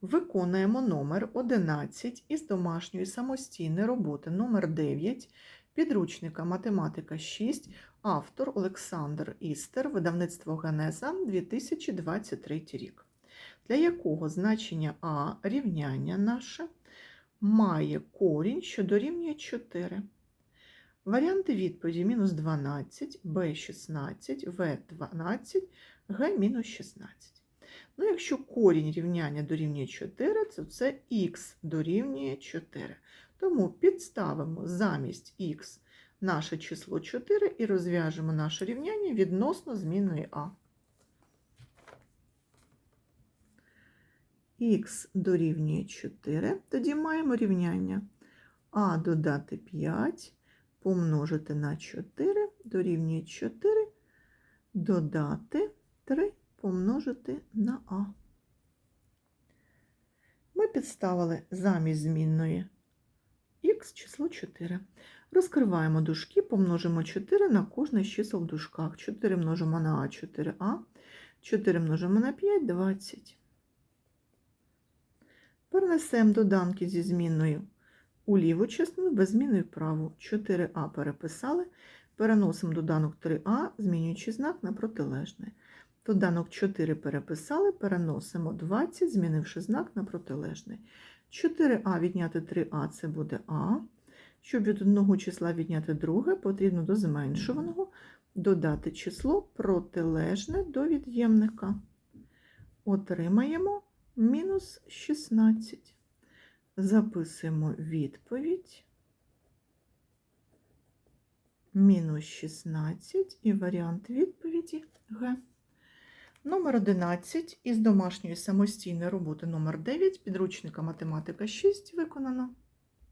Виконуємо номер 11 із домашньої самостійної роботи номер 9 підручника Математика 6, автор Олександр Істер, видавництво Генеза 2023 рік, для якого значення А рівняння наше має корінь, що дорівнює 4. Варіанти відповіді мінус 12, Б 16, В 12, Г мінус 16. Ну, якщо корінь рівняння дорівнює 4, то це х дорівнює 4. Тому підставимо замість х наше число 4 і розв'яжемо наше рівняння відносно змінної а. х дорівнює 4, тоді маємо рівняння а додати 5 помножити на 4 дорівнює 4, додати 3 помножити на а. Ми підставили замість змінної х число 4. Розкриваємо дужки, помножимо 4 на кожне з чисел в дужках. 4 множимо на а, 4а, 4 множимо на 5, 20. Перенесемо доданки зі змінною у ліву частину, без зміни в праву. 4а переписали, переносимо доданок 3а, змінюючи знак на протилежний. Доданок 4 переписали, переносимо 20, змінивши знак на протилежний. 4а відняти 3а це буде а. Щоб від одного числа відняти друге, потрібно до зменшуваного додати число протилежне до від'ємника. Отримаємо мінус 16. Записуємо відповідь. Мінус 16 і варіант відповіді Г. Номер 11 із домашньої самостійної роботи номер 9 підручника математика 6 виконано.